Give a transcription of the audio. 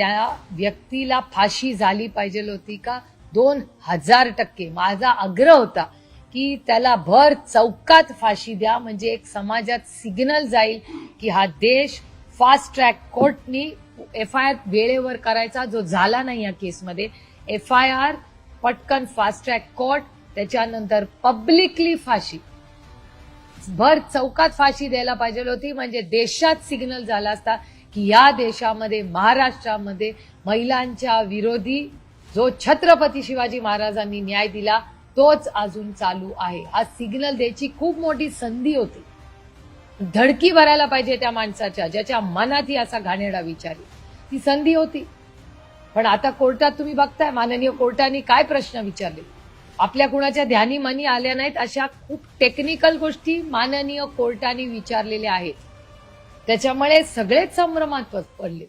त्या व्यक्तीला फाशी झाली पाहिजे होती का? दोन हजार टक्के. माझा आग्रह होता की त्याला भर चौकात फाशी द्या. म्हणजे एक समाजात सिग्नल जाईल की हा देश फास्ट ट्रॅक कोर्टनी एफ आय आर वेळेवर करायचा जो झाला नाही या केसमध्ये. एफ आय आर पटकन फास्ट ट्रॅक कोर्ट त्याच्यानंतर पब्लिकली फाशी. भर चौकात फाशी द्यायला पाहिजे होती. म्हणजे देशात सिग्नल झाला असता. की या देशामध्ये महाराष्ट्रामध्ये महिलांच्या विरोधी जो छत्रपती शिवाजी महाराजांनी न्याय दिला तोच अजून चालू आहे. हा सिग्नल द्यायची खूप मोठी संधी होती. धडकी भरायला पाहिजे त्या माणसाच्या ज्याच्या मनात ही असा घाणेरडा विचारी ती संधी होती. पण आता कोर्टात तुम्ही बघताय माननीय कोर्टाने काय प्रश्न विचारले? आपल्या कुणाच्या ध्यानी मनी आल्या नाहीत अशा खूप टेक्निकल गोष्टी माननीय कोर्टाने विचारलेल्या आहेत. त्याच्यामुळे सगळेच संभ्रमात पडले.